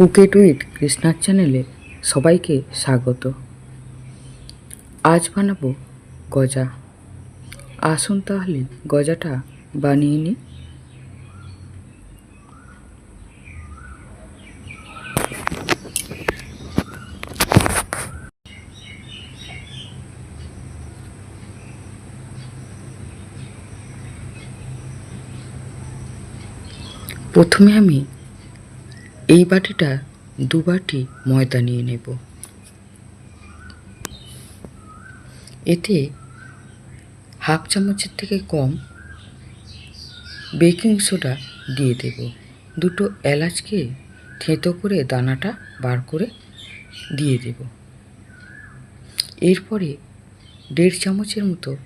Cook it with কৃষ্ণার চ্যানেলে সবাইকে স্বাগত। আজ বানাবো গজা। আসুন তাহলে গজাটা বানিয়ে নিই। প্রথমে আমি এই বাটিটা দু বাটি ময়দা নিয়ে নেব। এতে হাফ চামচের থেকে কম বেকিং সোডা দিয়ে দেব। দুটো এলাচকে থেঁতো করে দানাটা বার করে দিয়ে দেব। এরপরে দেড় চামচের মতো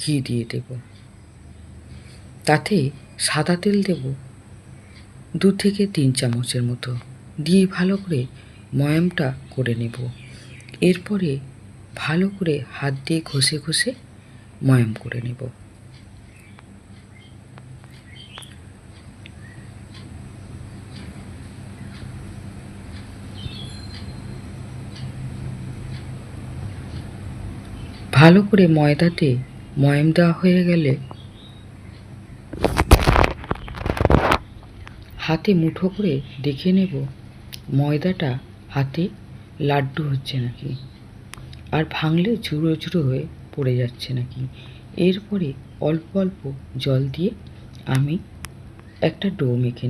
ঘি দিয়ে দেব। তাতে সাদা তেল দেবো। দু থেকে তিন চামচের মতো। দিয়ে ভালো করে ময়ামটা করে নেব। এরপরে ভালো করে হাত দিয়ে ঘষে ঘষে ময়াম করে নেব। ভালো করে ময়দাতে ময়াম দেওয়া হয়ে গেলে হাতে মুঠো করে দেখে নেব ময়দাটা হাতে লাড্ডু হচ্ছে নাকি আর ভাঙলে ঝুড়ো ঝুড়ো হয়ে পড়ে যাচ্ছে নাকি এরপরে অল্প অল্প জল দিয়ে আমি একটা ডো মেখে।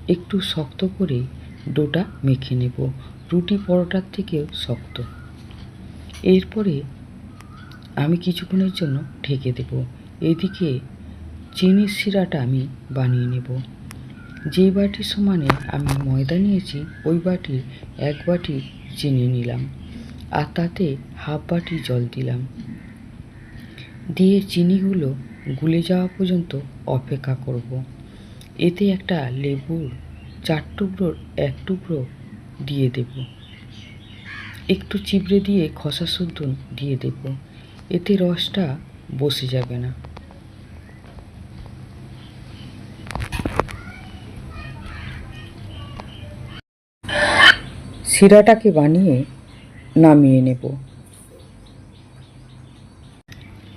একটু শক্ত করে ডোটা মেখে নেব। রুটি পরোটার থেকেও শক্ত। এরপরে আমি কিছুক্ষণের জন্য ঢেকে দেব। এদিকে চিনির শিরাটা আমি বানিয়ে নেব। যে বাটির সমানে আমি ময়দা নিয়েছি, ওই বাটির এক বাটি চিনি নিলাম আর তাতে হাফ বাটি জল দিলাম। দিয়ে চিনিগুলো গুলে যাওয়া পর্যন্ত অপেক্ষা করব। এতে একটা লেবুর চার টুকরোর এক টুকরো দিয়ে দেব। একটু চিবড়ে দিয়ে খসা শুদ্ধ দিয়ে দেব। এতে রসটা বসে যাবে না। শিরাটাকে বানিয়ে নামিয়ে নেব।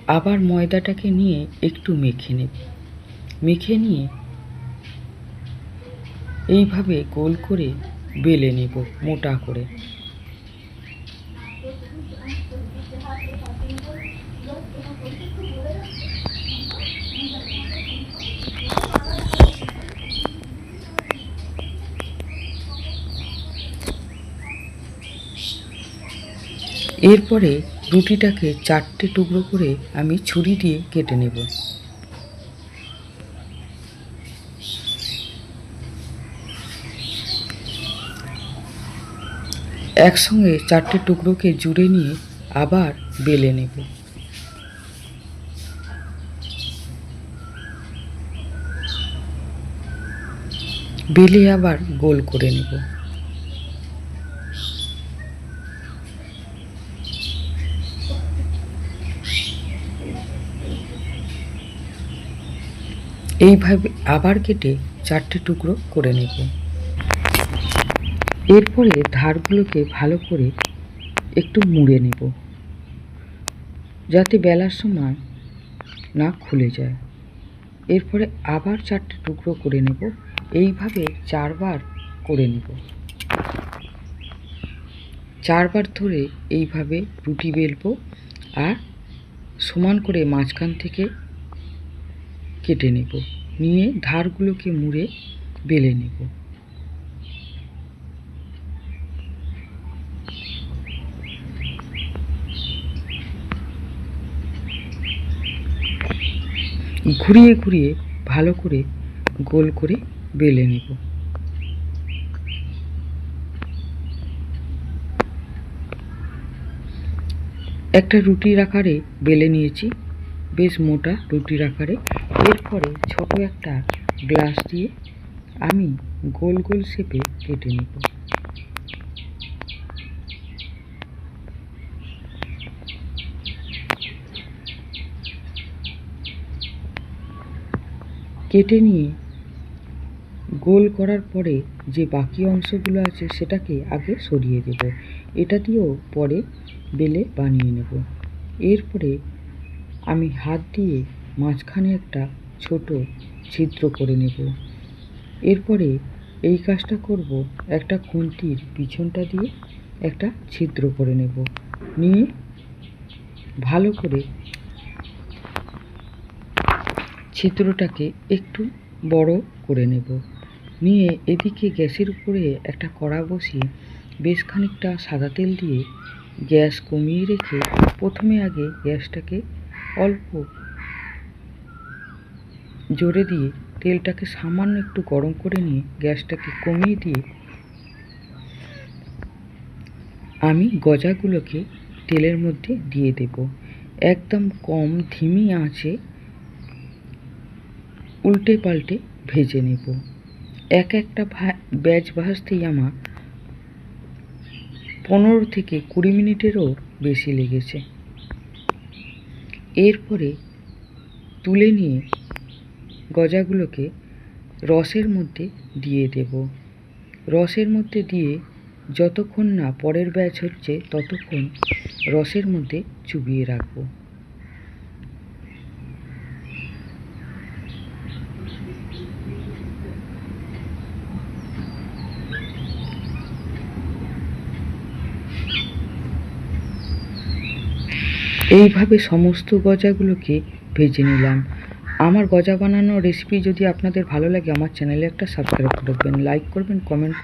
আবার ময়দাটাকে নিয়ে একটু মেখে নেব। মেখে নিয়ে এইভাবে গোল করে বেলে নেব, মোটা করে। এরপরে রুটিটাকে চারটে টুকরো করে আমি ছুরি দিয়ে কেটে নেব। একসঙ্গে চারটে টুকরোকে জুড়ে নিয়ে আবার বেলে নেব। বেলে আবার গোল করে নেব। এইভাবে আবার কেটে চারটে টুকরো করে নেব। এরপরে ধারগুলোকে ভালো করে একটু মুড়ে নেব, যাতে বেলার সময় না খুলে যায়। এরপরে আবার চারটে টুকরো করে নেব, এইভাবে চারবার করে নেব। চারবার ধরে এইভাবে রুটি বেলবো আর সমান করে মাঝখান থেকে কেটে নেব, নিয়ে ধারগুলোকে মুড়ে বেলে নেব। ঘুরিয়ে ঘুরিয়ে ভালো করে গোল করে বেলে নেব। একটা রুটির আকারে বেলে নিয়েছি, বেশ মোটা রুটির আকারে। এরপরে ছোট একটা গ্লাস দিয়ে আমি গোল গোল শেপে কেটে নেব। কেটে নিয়ে গোল করার পরে যে বাকি অংশগুলো আছে সেটাকে আগে সরিয়ে দেব। এটা দিয়েও পরে বেলে বানিয়ে নেব। এরপরে আমি হাত দিয়ে মাঝখানে একটা ছোট ছিদ্র করে নেব। এরপরে এই কাজটা করব একটা খুন্তির পিছনটা দিয়ে একটা ছিদ্র করে নেব। নিয়ে ভালো করে ছিদ্রটাকে একটু বড় করে নেব। নিয়ে এদিকে গ্যাসের উপরে একটা কড়া বসিয়ে বেশ খানিকটা সাদা তেল দিয়ে গ্যাস কমিয়ে রেখে প্রথমে আগে গ্যাসটাকে অল্প জোরে দিয়ে তেলটাকে সামান্য একটু গরম করে নিয়ে গ্যাসটাকে কমিয়ে দিয়ে আমি গজাগুলোকে তেলের মধ্যে দিয়ে দেব। একদম কম ধিমি আঁচে উল্টে পাল্টে ভেজে নেব। এক একটা ব্যাচ ভাজতেই আমার পনেরো থেকে কুড়ি মিনিটেরও বেশি লেগেছে। এরপরে তুলে নিয়ে গজাগুলোকে রসের মধ্যে দিয়ে দেব। রসের মধ্যে দিয়ে যতক্ষণ না পরের ব্যাচ হচ্ছে, ততক্ষণ রসের মধ্যে চুবিয়ে রাখব। এইভাবে সমস্ত গজাগুলোকে ভেজে নিলাম। আমার গজা বানানোর রেসিপি যদি আপনাদের ভালো লাগে, আমার চ্যানেলে একটা সাবস্ক্রাইব করবেন লাইক করবেন কমেন্ট